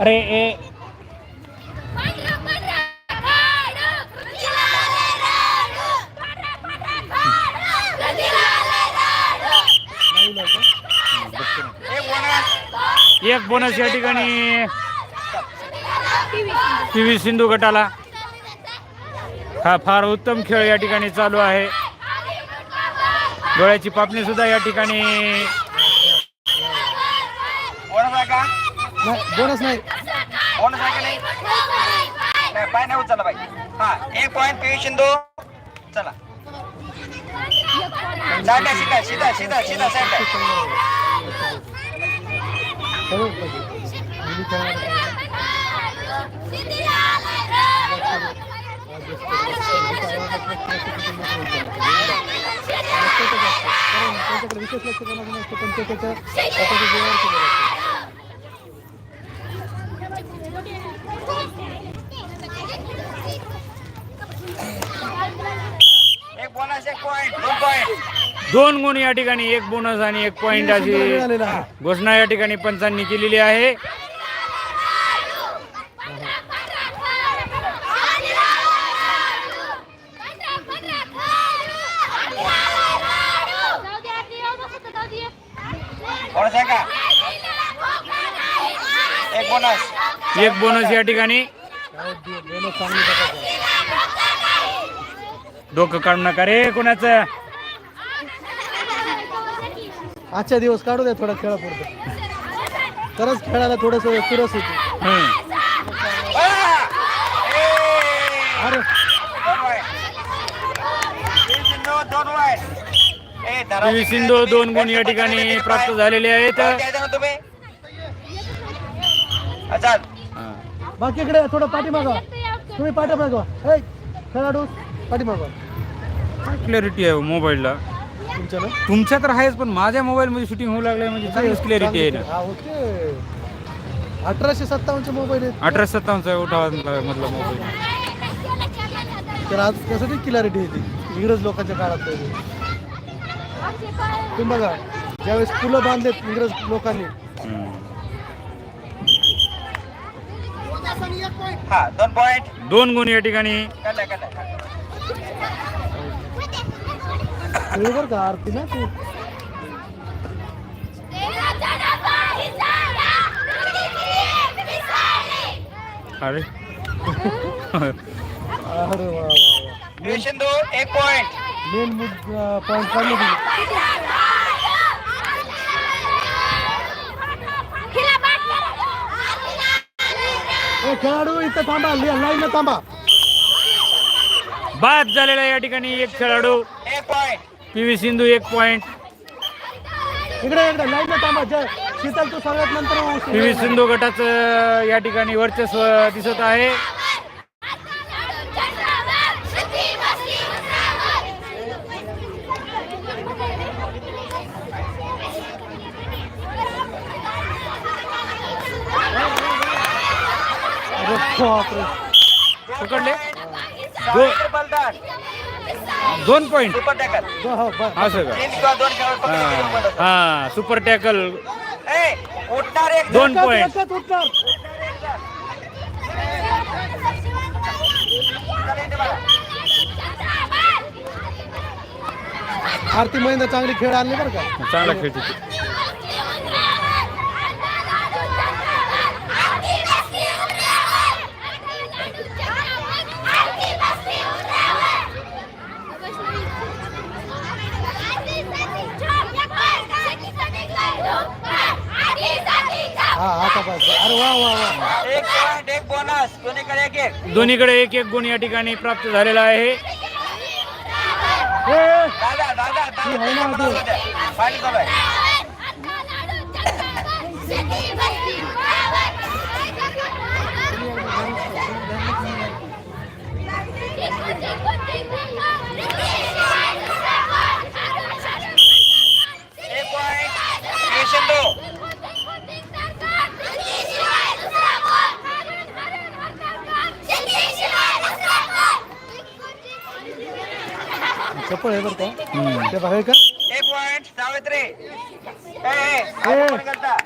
अरे ए. एक बोनस या ठिकाणी पी व्ही सिंधू गटाला. हा फार उत्तम खेळ या ठिकाणी चालू आहे. डोळ्याची पापणी सुद्धा या ठिकाणी. बोनस नाही. बोनस आहे का नाही? नाही पाय नाही उचलला पाहिजे हा एक पॉईंट पी शिंदू. चला. साईडला सीधा सीधा सीधा सीधा साईडला त्यांच्याकडे विशेष लक्ष कोणाचं नसतं पण ते त्याच्या स्वतःच्या जीवावर केलं जातं. एक बोनस एक पॉईंट दोन गुण या ठिकाणी एक बोनस आणि एक पॉइंट अशी. घोषणा या ठिकाणी पंचांनी केलेली आहे. एक बोनस या ठिकाणी काय दे- बोनस चांगली प्रकारचं आहे. डोकं काढू नका रे कोणाचं? आजच्या दिवस काढू द्या थोडा खेळापुरतं. तरच खेळायला थोडस चुरस होती. हम्म. अरे. पी व्ही सिंधू दोन गुण या ठिकाणी प्राप्त झालेले आहेत. तुम्ही हा. बाकी इकडे थोडं पाठीमागा. तुम्ही पाठीमागा. हे खेळाडू पाठीमागा क्लॅरिटी आहे मोबाईलला तुमच्या ना तुमच्या तर आहेच पण माझ्या मोबाईल मध्ये शूटिंग होऊ लागलंय म्हणजे चांगलीच क्लॅरिटी आहे ना. हा ओके अठराशे सत्तावन्नचे मोबाईल आहेत. अठरा सत्तावनचा उठावा मधला मोबाईल तर आज त्यासाठी क्लॅरिटी येते? इंग्रज लोकांच्या काळात. तुम्ही बघा ज्यावेळेस पुलं बांधलेत इंग्रज लोकांनी. हा दोन पॉईंट दोन गुण या ठिकाणी. बरोबर का आरती ना तू. अरे. अरे वा वा एक पॉईंट मेन पॉईंट काढले तुम्ही ए खेळाडू इथं थांबा लाईन थांबा. बाद झालेला या ठिकाणी एक खेळाडू. एक पॉईंट पी व्ही सिंधू एक पॉइंट इकडे इकडे लाईन थांबा जय. शीतल तू सगळ्यात नंतर पी व्ही सिंधू गटाचं या ठिकाणी वर्चस्व दिसत आहे. पकडले. दोन पॉइंट सुपर टॅकल ब- हो, ब- असं का? तीन किंवा दोन खेळाडू फक्त हा. किती पडतात? हा सुपर टॅकल ए, उठणार एक दोन उत्तर. आरती महिंद्र चांगली खेळ आणली बरं का? चांगला खेळते हा अरे वा वा वा एक पॉइंट एक बोनस दोन्हीकडे एक एक दोन्हीकडे एक एक गुण या ठिकाणी प्राप्त झालेला आहे ए, दादा दादा ती आहे ना दादा चालू आहे एक पॉइंट पी शिंदू चप्पल आहे बरं का हम्म. ते बघाय का एक पॉइंट सावित्री ए, ए, ए. कोण करता